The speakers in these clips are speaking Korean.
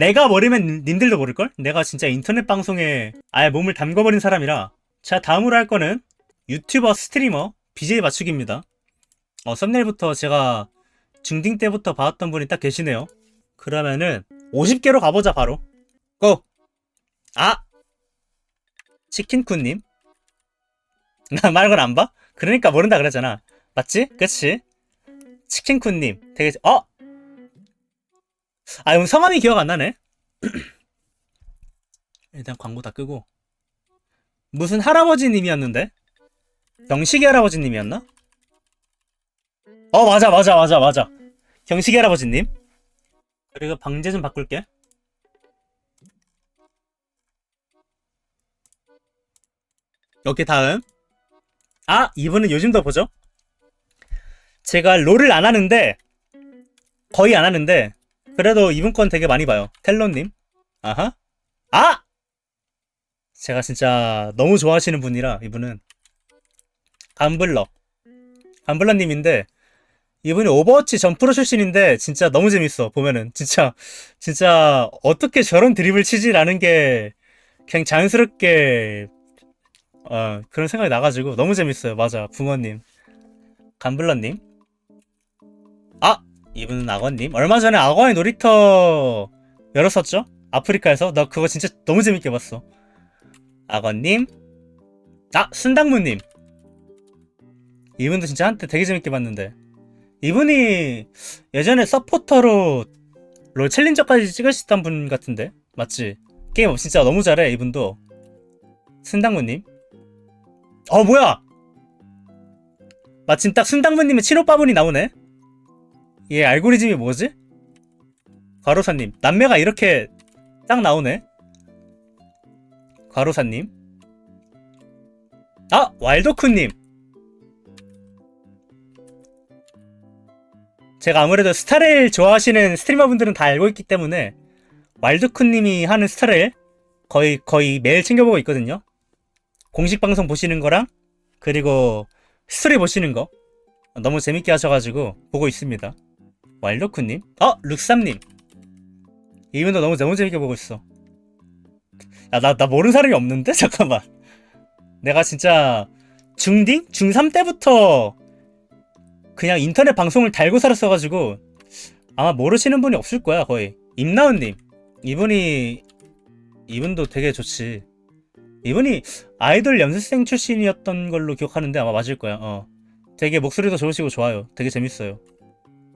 내가 모르면 님들도 모를걸? 내가 진짜 인터넷 방송에 아예 몸을 담궈버린 사람이라. 자, 다음으로 할 거는 유튜버, 스트리머, BJ 맞추기입니다. 어, 썸네일부터 제가 중딩 때부터 봐왔던 분이 딱 계시네요. 그러면은 50개로 가보자, 바로. 고! 아! 치킨쿤님? 나 말걸 안 봐? 그러니까 모른다 그랬잖아. 맞지? 그치? 치킨쿤님. 되게, 어? 아, 그럼 성함이 기억 안 나네? 일단 광고 다 끄고. 무슨 할아버지님이었는데? 경식이 할아버지님이었나? 어, 맞아, 맞아, 맞아, 맞아. 경식이 할아버지님. 그리고 방제 좀 바꿀게. 오케이, 다음. 아, 이분은 요즘도 보죠? 제가 롤을 안 하는데, 거의 안 하는데, 그래도 이분 건 되게 많이 봐요. 텔러님. 아하. 아! 제가 진짜 너무 좋아하시는 분이라, 이분은. 감블러. 감블러님인데, 이분이 오버워치 전 프로 출신인데, 진짜 너무 재밌어, 보면은. 진짜, 진짜, 어떻게 저런 드립을 치지라는 게, 그냥 자연스럽게, 어, 그런 생각이 나가지고, 너무 재밌어요. 맞아, 붕어님. 감블러님. 아! 이분은 악어님. 얼마 전에 악어의 놀이터 열었었죠? 아프리카에서. 나 그거 진짜 너무 재밌게 봤어. 악어님. 아! 순당무님. 이분도 진짜 한때 되게 재밌게 봤는데. 이분이 예전에 서포터로 롤 챌린저까지 찍으셨던 분 같은데? 맞지? 게임 진짜 너무 잘해, 이분도. 순당무님. 어, 뭐야! 마침 딱 순당무님의 친오빠분이 나오네? 얘 알고리즘이 뭐지? 과로사님 남매가 이렇게 딱 나오네 과로사님 아! 와일도쿠님 제가 아무래도 스타레일 좋아하시는 스트리머분들은 다 알고 있기 때문에 와일드쿠님이 하는 스타레일 거의 거의 매일 챙겨보고 있거든요 공식 방송 보시는 거랑 그리고 스토리 보시는 거 너무 재밌게 하셔가지고 보고 있습니다 왈로쿠님? 어! 룩삼님! 이분도 너무 너무 재밌게 보고 있어. 야, 나, 나 모르는 사람이 없는데? 잠깐만. 내가 진짜 중딩? 중3 때부터 그냥 인터넷 방송을 달고 살았어가지고 아마 모르시는 분이 없을 거야, 거의. 임나은님. 이분이, 이분도 되게 좋지. 이분이 아이돌 연습생 출신이었던 걸로 기억하는데 아마 맞을 거야, 어. 되게 목소리도 좋으시고 좋아요. 되게 재밌어요.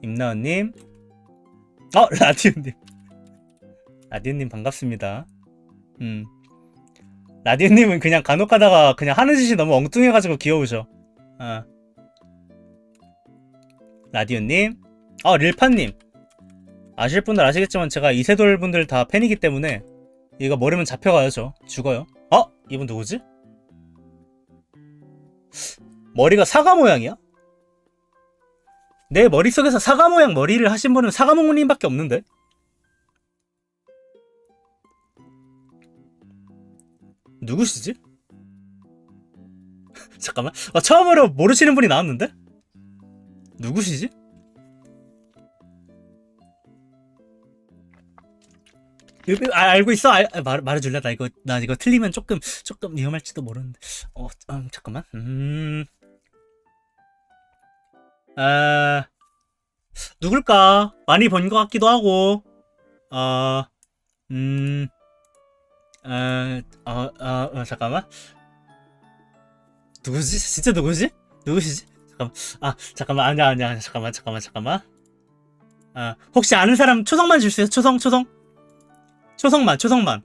임나은님, 어 라디오님, 라디오님 반갑습니다. 음, 라디오님은 그냥 간혹 가다가 그냥 하는 짓이 너무 엉뚱해가지고 귀여우셔. 아, 라디오님, 어 릴파님, 아실 분들 아시겠지만 제가 이세돌 분들 다 팬이기 때문에 이거 모르면 잡혀가요 저 죽어요. 어 이분 누구지? 머리가 사과 모양이야? 내 머릿속에서 사과 모양 머리를 하신 분은 사과목님밖에 없는데? 누구시지? 잠깐만. 아, 처음으로 모르시는 분이 나왔는데? 누구시지? 아, 알고 있어? 알, 아, 말, 말해줄래? 나 이거, 나 이거 틀리면 조금, 조금 위험할지도 모르는데. 어, 음, 잠깐만. 음. 아, 누굴까? 많이 본 것 같기도 하고, 어, 음, 어, 어, 어, 어, 잠깐만. 누구지? 진짜 누구지? 누구시지? 잠깐만. 아, 잠깐만. 아니야, 아니야. 잠깐만, 잠깐만, 잠깐만. 아, 혹시 아는 사람 초성만 줄 수 있어요? 초성, 초성? 초성만, 초성만.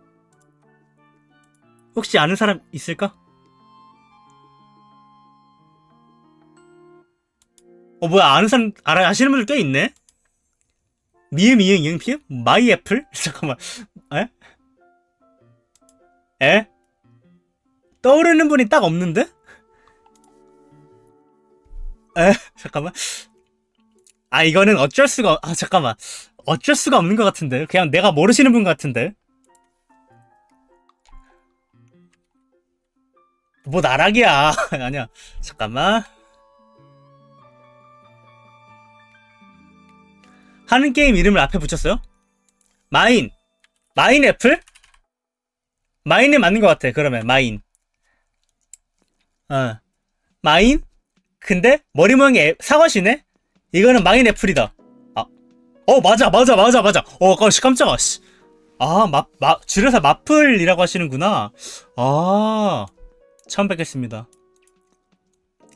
혹시 아는 사람 있을까? 어 뭐야 아는 사람 알아 아시는 분들 꽤 있네. 미음 이응 이응 피음 마이 애플 잠깐만 에? 에? 떠오르는 분이 딱 없는데? 에? 잠깐만 아 이거는 어쩔 수가 없- 아 잠깐만 어쩔 수가 없는 것 같은데 그냥 내가 모르시는 분 같은데 뭐 나락이야 아니야 잠깐만 하는 게임 이름을 앞에 붙였어요? 마인 마인 애플? 마인이 맞는 것 같아. 그러면 마인. 어. 마인? 근데 머리 모양이 애- 사과시네? 이거는 마인 애플이다. 아. 어, 맞아, 맞아, 맞아, 맞아. 어, 깜- 깜짝아, 씨. 아, 마, 마, 줄여서 마플이라고 하시는구나. 아, 처음 뵙겠습니다.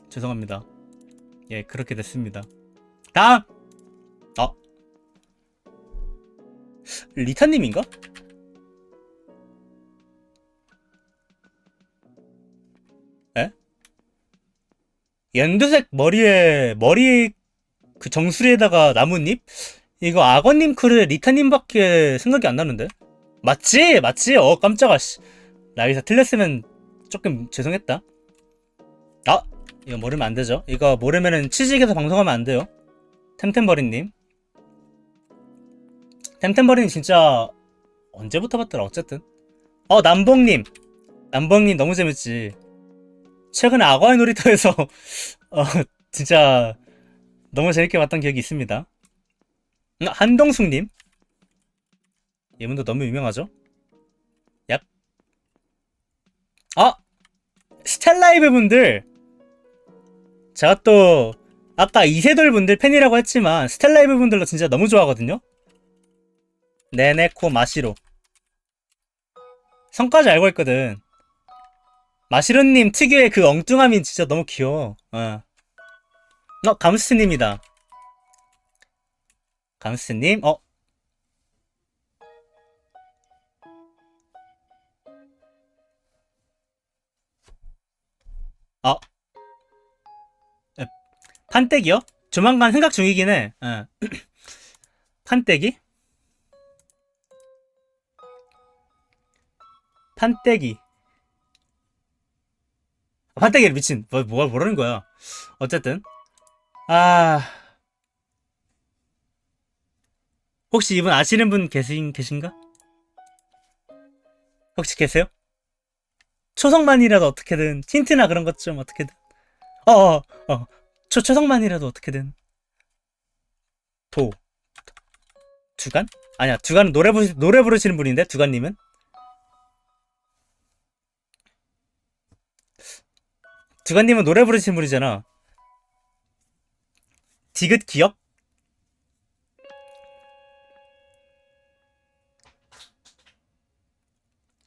죄송합니다. 예, 그렇게 됐습니다. 다음! 리타님인가? 에? 연두색 머리에, 머리 그 정수리에다가 나뭇잎? 이거 악어님 크루의 리타님밖에 생각이 안 나는데? 맞지? 맞지? 어, 깜짝아, 씨. 나 여기서 틀렸으면 조금 죄송했다. 아! 이거 모르면 안 되죠. 이거 모르면은 취직해서 방송하면 안 돼요. 템템버리님. 템템버리는 진짜 언제부터 봤더라, 어쨌든. 어, 남봉님. 남봉님 너무 재밌지. 최근에 악어의 놀이터에서, 어, 진짜 너무 재밌게 봤던 기억이 있습니다. 음, 한동숙님. 이분도 너무 유명하죠? 얍. 아! 스텔라이브 분들! 제가 또, 아까 이세돌 분들 팬이라고 했지만, 스텔라이브 분들도 진짜 너무 좋아하거든요? 네네코 마시로. 성까지 알고 있거든. 마시로님 특유의 그 엉뚱함이 진짜 너무 귀여워. 어, 어 감스님이다. 감스님, 어, 아, 에, 판때기요? 조만간 생각 중이긴 해. 어. 판때기? 판때기. 아, 판때기를 미친. 뭐, 뭐가 뭐라는 거야. 어쨌든. 아. 혹시 이분 아시는 분 계신, 계신가? 혹시 계세요? 초성만이라도 어떻게든, 힌트나 그런 것 좀 어떻게든. 어, 어, 어. 초, 초성만이라도 어떻게든. 도. 두간? 아니야, 두간은 노래, 부르, 노래 부르시는 분인데, 두간님은? 두간님은 노래 부르시는 분이잖아. 디귿 기억?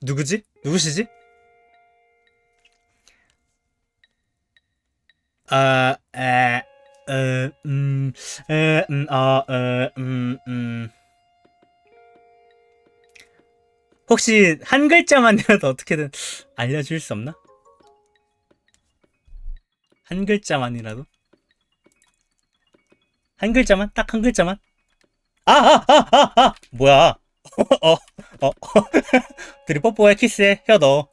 누구지? 누구시지? 아, 에, 에, 음, 에, 음, 아, 에, 음, 음. 혹시 한 글자만이라도 어떻게든 알려줄 수 없나? 한 글자만이라도? 한 글자만? 딱 한 글자만? 아, 아, 아, 아, 아! 뭐야? 어, 어, 둘이 뽀뽀해, 키스해, 혀 넣어.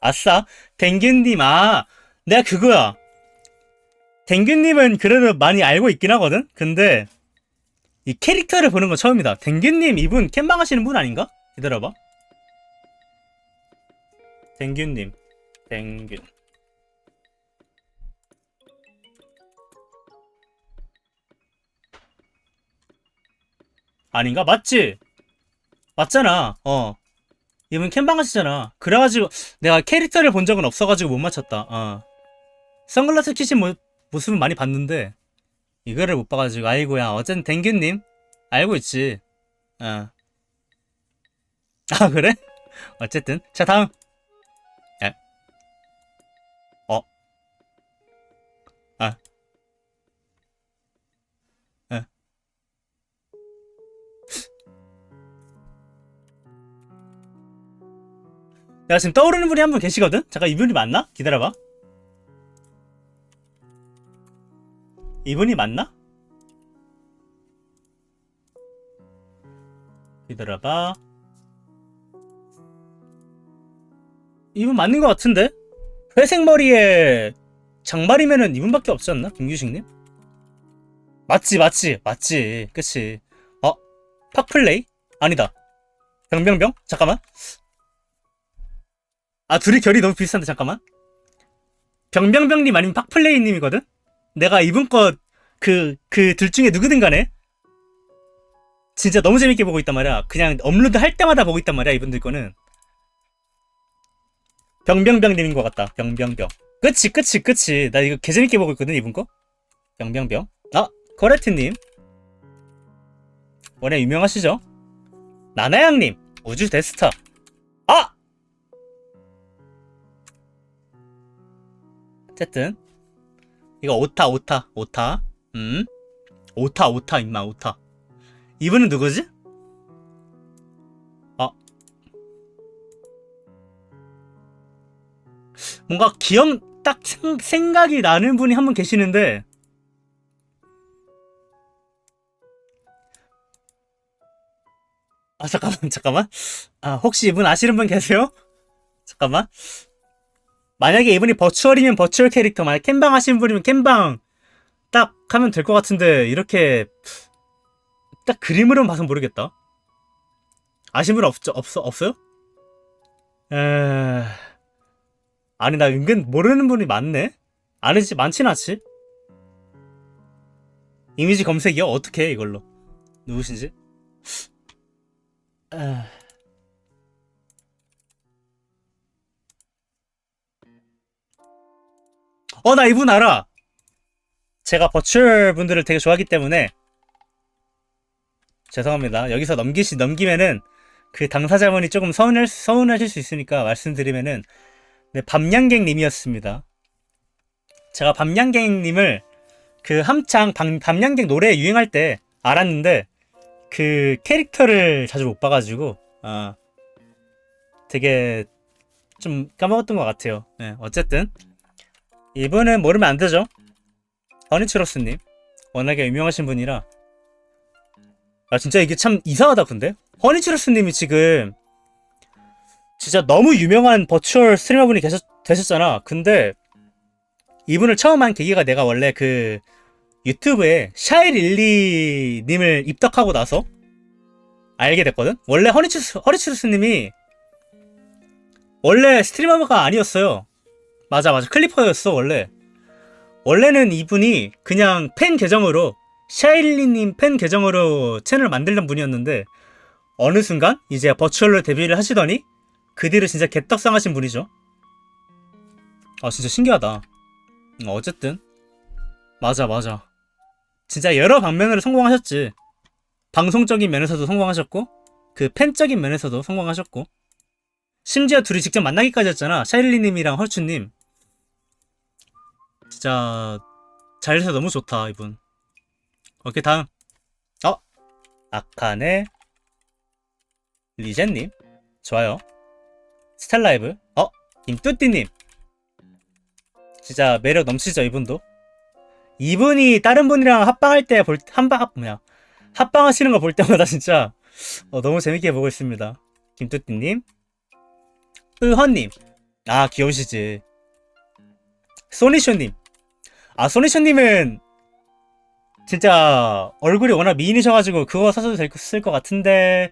아싸. 댕균님, 아, 내가 그거야. 댕균님은 그래도 많이 알고 있긴 하거든? 근데, 이 캐릭터를 보는 건 처음이다. 댕균님, 이분 캠방 하시는 분 아닌가? 기다려봐. 댕균님. 댕균. 아닌가? 맞지? 맞잖아. 어. 이분 캠방 하시잖아. 그래가지고 내가 캐릭터를 본 적은 없어가지고 못 맞췄다. 어. 선글라스 키신 모, 모습은 많이 봤는데 이거를 못 봐가지고 아이고야. 어쨌든 댕균님 알고 있지. 어. 아 그래? 어쨌든 자 다음. 에. 어. 아. 야 지금 떠오르는 분이 한 분 계시거든? 잠깐 이분이 맞나? 기다려봐 이분이 맞나? 기다려봐 이분 맞는 것 같은데? 회색 머리에 장발이면은 이분밖에 없지 않나? 김규식님? 맞지 맞지 맞지 그치 어? 팍플레이? 아니다 병병병? 잠깐만 아 둘이 결이 너무 비슷한데 잠깐만 병병병님 아니면 팍플레이님이거든? 내가 이분 것그그 둘 중에 누구든 간에 진짜 너무 재밌게 보고 있단 말이야. 그냥 업로드 할 때마다 보고 있단 말이야. 이분들 거는. 병병병님인 것 같다. 병병병. 그치, 그치, 그치. 나 이거 개재밌게 보고 있거든, 이분 거. 병병병. 아, 코레트님. 원래 유명하시죠? 나나양님. 우주 데스타. 어쨌든. 이거 오타, 오타, 오타. 음? 오타, 오타, 임마, 오타. 이분은 누구지? 아. 뭔가 기억, 딱 생, 생각이 나는 분이 한 분 계시는데. 아, 잠깐만, 잠깐만. 아, 혹시 이분 아시는 분 계세요? 잠깐만. 만약에 이분이 버추얼이면 버추얼 캐릭터, 만약 캠방 하시는 분이면 캠방 딱 하면 될 것 같은데, 이렇게 딱 그림으로는 봐서 모르겠다. 아시는 분 없죠? 없어, 없어요? 에... 아니, 나 은근 모르는 분이 많네? 아니지, 많진 않지? 이미지 검색이요? 어떻게 해, 이걸로? 누구신지? 에... 어, 나 이분 알아! 제가 버추얼 분들을 되게 좋아하기 때문에 죄송합니다. 여기서 넘기시 넘기면은 그 당사자분이 조금 서운할 서운하실 수 있으니까 말씀드리면은 네, 밤양갱님이었습니다. 제가 밤양갱님을 그 한창 밤, 밤양갱 노래 유행할 때 알았는데 그 캐릭터를 자주 못 봐가지고 아 되게 좀 까먹었던 것 같아요. 네, 어쨌든 이분은 모르면 안 되죠. 허니츄러스님 워낙에 유명하신 분이라. 아 진짜 이게 참 이상하다 근데? 허니츄러스님이 지금 진짜 너무 유명한 버추얼 스트리머 분이 계셨, 되셨잖아. 근데 이분을 처음 한 계기가 내가 원래 그 유튜브에 샤이릴리님을 입덕하고 나서 알게 됐거든? 원래 허니츄스, 허니츄러스님이 원래 스트리머가 아니었어요 맞아 맞아 클리퍼였어 원래 원래는 이분이 그냥 팬 계정으로 샤일리님 팬 계정으로 채널을 만들던 분이었는데 어느 순간 이제 버추얼로 데뷔를 하시더니 그 뒤로 진짜 개떡상하신 분이죠. 아 진짜 신기하다. 음, 어쨌든 맞아 맞아. 진짜 여러 방면으로 성공하셨지. 방송적인 면에서도 성공하셨고 그 팬적인 면에서도 성공하셨고 심지어 둘이 직접 만나기까지 했잖아. 샤일리님이랑 헐추님. 진짜 잘해서 너무 좋다 이분. 오케이 다음. 어? 아카네 리젠님? 좋아요. 스텔라이브? 어? 임뚜띠님? 진짜 매력 넘치죠 이분도? 이분이 다른 분이랑 합방할 때 볼 한방 합 뭐야. 합방하시는 거 볼 때마다 진짜 어, 너무 재밌게 보고 있습니다. 김뚜띠님? 으허님? 아 귀여우시지. 소니쇼님 아 소니쇼님은 진짜 얼굴이 워낙 미인이셔가지고 그거 사셔도 될것 같은데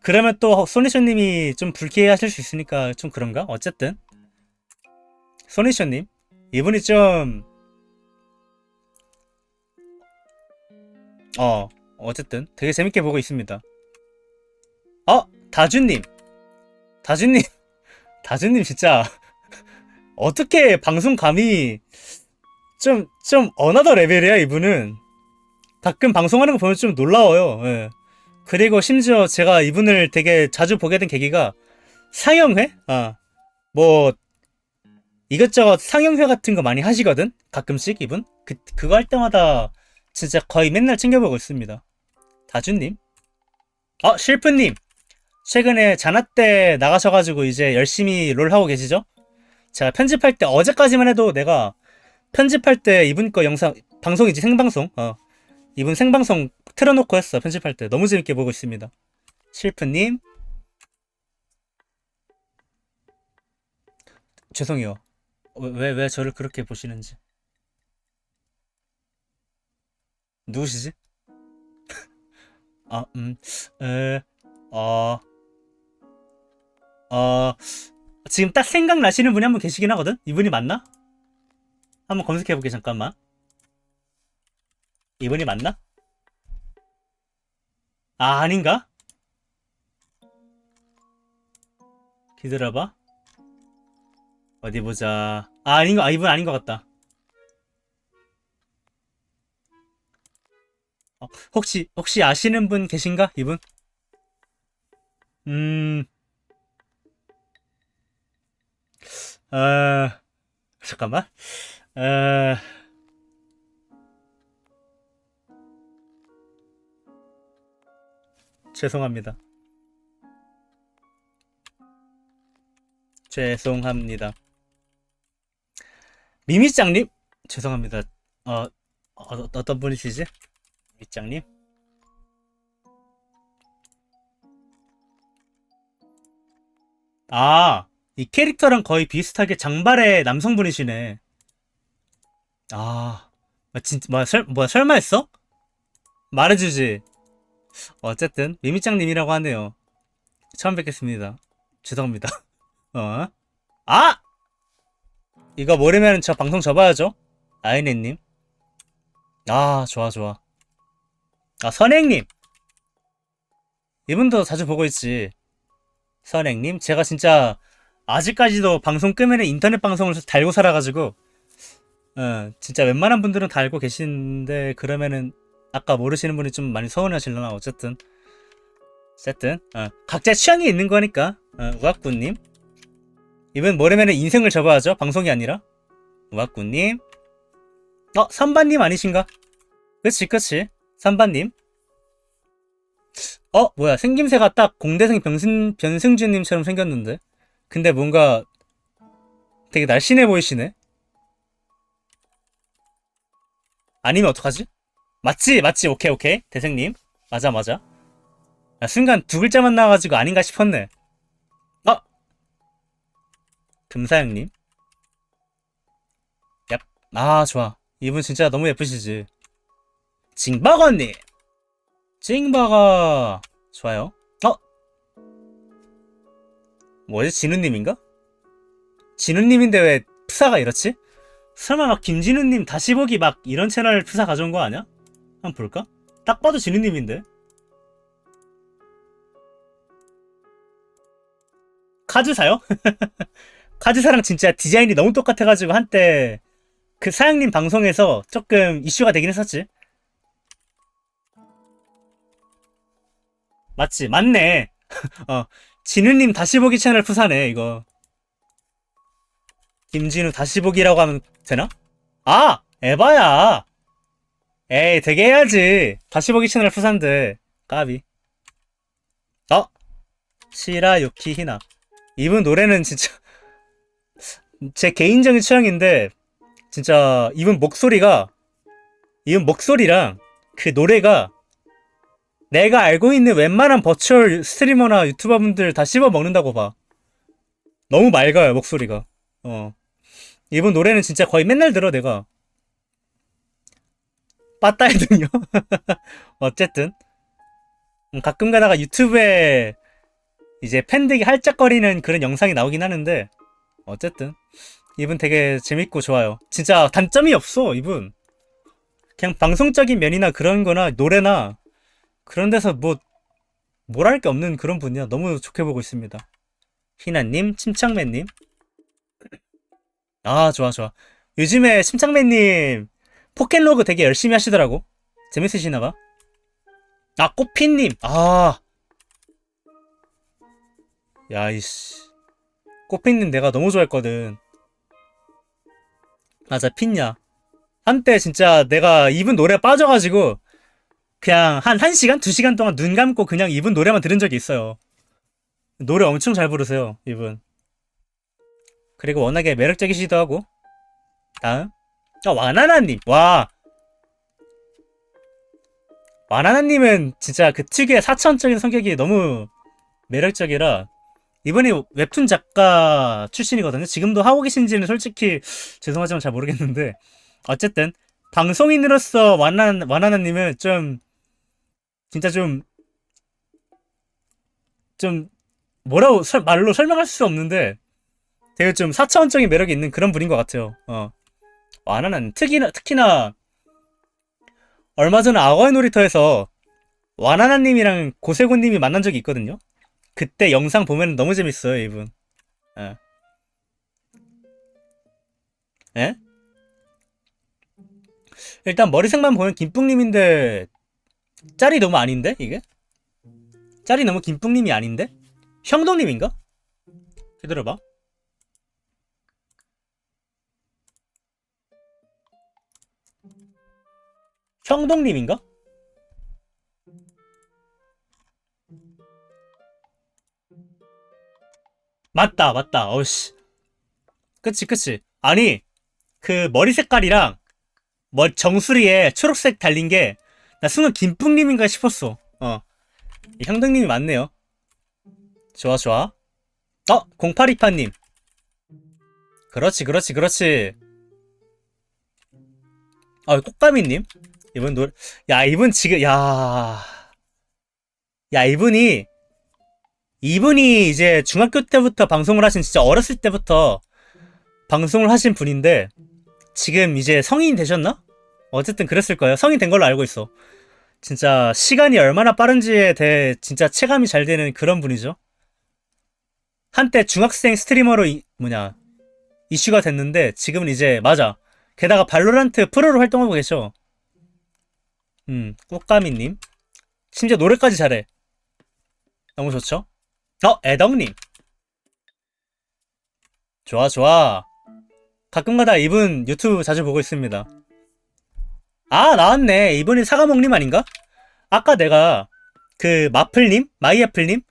그러면 또 소니쇼님이 좀 불쾌하실 수 있으니까 좀 그런가? 어쨌든 소니쇼님 이분이 좀 어, 어쨌든 되게 재밌게 보고 있습니다. 어, 다준님, 다준님, 다준님 진짜 어떻게 방송 감이 좀 좀 어나더 레벨이야 이분은. 가끔 방송하는 거 보면 좀 놀라워요. 예. 그리고 심지어 제가 이분을 되게 자주 보게 된 계기가 상영회? 아, 뭐 이것저것 상영회 같은 거 많이 하시거든. 가끔씩 이분 그 그거 할 때마다 진짜 거의 맨날 챙겨보고 있습니다. 다준님, 어 실프님, 최근에 자나 때 나가셔가지고 이제 열심히 롤 하고 계시죠? 제가 편집할 때 어제까지만 해도 내가 편집할 때 이분 거 영상 방송이지 생방송? 어. 이분 생방송 틀어놓고 했어 편집할 때. 너무 재밌게 보고 있습니다. 실프님. 죄송해요. 왜, 왜 저를 그렇게 보시는지. 누구시지? 아, 음, 에, 어, 어, 지금 딱 생각나시는 분이 한 분 계시긴 하거든? 이분이 맞나? 한번 검색해볼게, 잠깐만. 이분이 맞나? 아, 아닌가? 기다려봐. 어디 보자. 아, 아닌 거, 아, 이분 아닌 것 같다. 어, 혹시, 혹시 아시는 분 계신가? 이분? 음, 어, 잠깐만. 어, 죄송합니다. 죄송합니다. 미미짱님? 죄송합니다. 어, 어, 어떤 분이시지? 미미짱님? 아, 이 캐릭터랑 거의 비슷하게 장발의 남성분이시네. 아, 뭐, 진, 뭐, 설, 뭐, 설마 했어? 말해주지. 어쨌든, 미미짱님이라고 하네요. 처음 뵙겠습니다. 죄송합니다. 어? 아! 이거 모르면 저 방송 접어야죠. 아이네님. 아, 좋아, 좋아. 아, 선행님. 이분도 자주 보고 있지. 선행님. 제가 진짜 아직까지도 방송 끄면은 인터넷 방송을 달고 살아가지고, 어, 진짜 웬만한 분들은 다 알고 계시는데, 그러면은, 아까 모르시는 분이 좀 많이 서운해 하실려나, 어쨌든. 어쨌든, 어, 각자 취향이 있는 거니까, 어, 우악구님. 이분 모르면은 인생을 접어야죠. 방송이 아니라. 우악구님. 어, 삼반님 아니신가? 그치, 그치. 삼반님. 어, 뭐야. 생김새가 딱 공대생 변승, 변승준님처럼 생겼는데. 근데 뭔가 되게 날씬해 보이시네. 아니면 어떡하지? 맞지? 맞지? 오케이, 오케이. 대생님. 맞아, 맞아. 야, 순간 두 글자만 나와가지고 아닌가 싶었네. 어? 금사형님. 얍. 아, 좋아. 이분 진짜 너무 예쁘시지. 징버거님. 징버거. 좋아요. 어? 뭐지? 진우님인가? 진우님인데 왜 프사가 이렇지? 설마 막 김진우님 다시 보기 막 이런 채널 프사 가져온 거 아니야? 한번 볼까? 딱 봐도 진우님인데. 카즈사요? 카즈사랑 진짜 디자인이 너무 똑같아가지고 한때 그 사장님 방송에서 조금 이슈가 되긴 했었지. 맞지? 맞네. 어, 진우님 다시 보기 채널 푸사네, 이거. 김진우 다시 보기라고 하면 되나? 아! 에바야! 에이, 되게 해야지. 다시 보기 채널 푸사인데. 까비. 어? 시라 유키 히나. 이분 노래는 진짜 제 개인적인 취향인데 진짜 이분 목소리가 이분 목소리랑 그 노래가 내가 알고 있는 웬만한 버추얼 스트리머나 유튜버 분들 다 씹어 먹는다고 봐. 너무 맑아요 목소리가. 어. 이분 노래는 진짜 거의 맨날 들어 내가. 빠따이 등요. 어쨌든 음, 가끔 가다가 유튜브에 이제 팬들이 할짝거리는 그런 영상이 나오긴 하는데 어쨌든 이분 되게 재밌고 좋아요. 진짜 단점이 없어 이분. 그냥 방송적인 면이나 그런 거나 노래나 그런 데서 뭐뭘할게 없는 그런 분이야. 너무 좋게 보고 있습니다. 희나님, 침착맨님. 아 좋아 좋아. 요즘에 침착맨님 포켓로그 되게 열심히 하시더라고. 재밌으시나 봐. 아 꽃피님. 아 야 이씨 꽃핀님 내가 너무 좋아했거든 맞아 핀냐 한때 진짜 내가 이분 노래 빠져가지고 그냥 한 1시간? 2시간 동안 눈 감고 그냥 이분 노래만 들은 적이 있어요 노래 엄청 잘 부르세요 이분 그리고 워낙에 매력적이시기도 하고. 다음. 아 와나나님. 와. 와나나님은 진짜 그 특유의 사천적인 성격이 너무 매력적이라 이분이 웹툰 작가 출신이거든요. 지금도 하고 계신지는 솔직히 죄송하지만 잘 모르겠는데. 어쨌든 방송인으로서 완한 완하나님은 좀 진짜 좀좀 뭐라고 설- 말로 설명할 수 없는데 되게 좀 사차원적인 매력이 있는 그런 분인 것 같아요. 어. 완하나는 특히나 특히나 얼마 전에 악어의 놀이터에서 와나나님이랑 고세곤님이 만난 적이 있거든요. 그때 영상 보면 너무 재밌어요, 이분. 예. 예? 일단 머리색만 보면 김뿡님인데 짤이 너무 아닌데 이게? 짤이 너무 김뿡님이 아닌데? 형동님인가? 기다려봐. 형동님인가? 맞다, 맞다. 어씨. 그치, 그치. 아니, 그 머리 색깔이랑 머 정수리에 초록색 달린 게 나 순간 김뿡님인가 싶었어. 어. 이 형동님이 맞네요. 좋아, 좋아. 어, 0828님. 그렇지, 그렇지, 그렇지. 어, 꽃가미님. 이분 노래, 야, 이분 지금, 야. 야, 이분이, 이분이 이제 중학교 때부터 방송을 하신, 진짜 어렸을 때부터 방송을 하신 분인데, 지금 이제 성인 되셨나? 어쨌든 그랬을 거예요. 성인 된 걸로 알고 있어. 진짜 시간이 얼마나 빠른지에 대해 진짜 체감이 잘 되는 그런 분이죠. 한때 중학생 스트리머로 이- 뭐냐 이슈가 됐는데 지금은 이제 맞아. 게다가 발로란트 프로로 활동하고 계셔. 음, 꽃가미님. 심지어 노래까지 잘해. 너무 좋죠? 어, 애덕님. 좋아, 좋아. 가끔가다 이분 유튜브 자주 보고 있습니다. 아, 나왔네. 이분이 사과먹님 아닌가? 아까 내가 그 마플님? 마이애플님?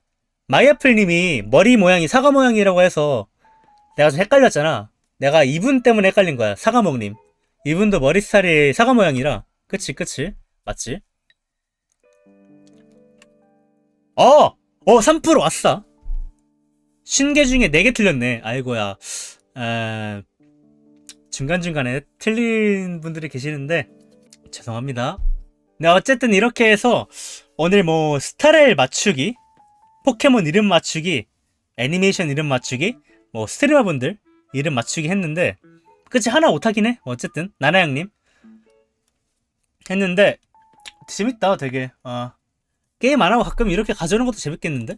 마이애플님이 머리 모양이 사과 모양이라고 해서 내가 좀 헷갈렸잖아. 내가 이분 때문에 헷갈린 거야. 사과먹님. 이분도 머리 스타일이 사과 모양이라. 그치, 그치. 맞지? 어! 어, 3% 왔어. 신개 중에 4개 틀렸네. 아이고야. 에... 중간중간에 틀린 분들이 계시는데, 죄송합니다. 네, 어쨌든 이렇게 해서, 오늘 뭐, 스타렐 맞추기, 포켓몬 이름 맞추기, 애니메이션 이름 맞추기, 뭐, 스트리머 분들 이름 맞추기 했는데, 그치, 하나 못하긴 해. 어쨌든, 나나양님. 했는데, 재밌다, 되게. 어. 게임 안 하고 가끔 이렇게 가져오는 것도 재밌겠는데?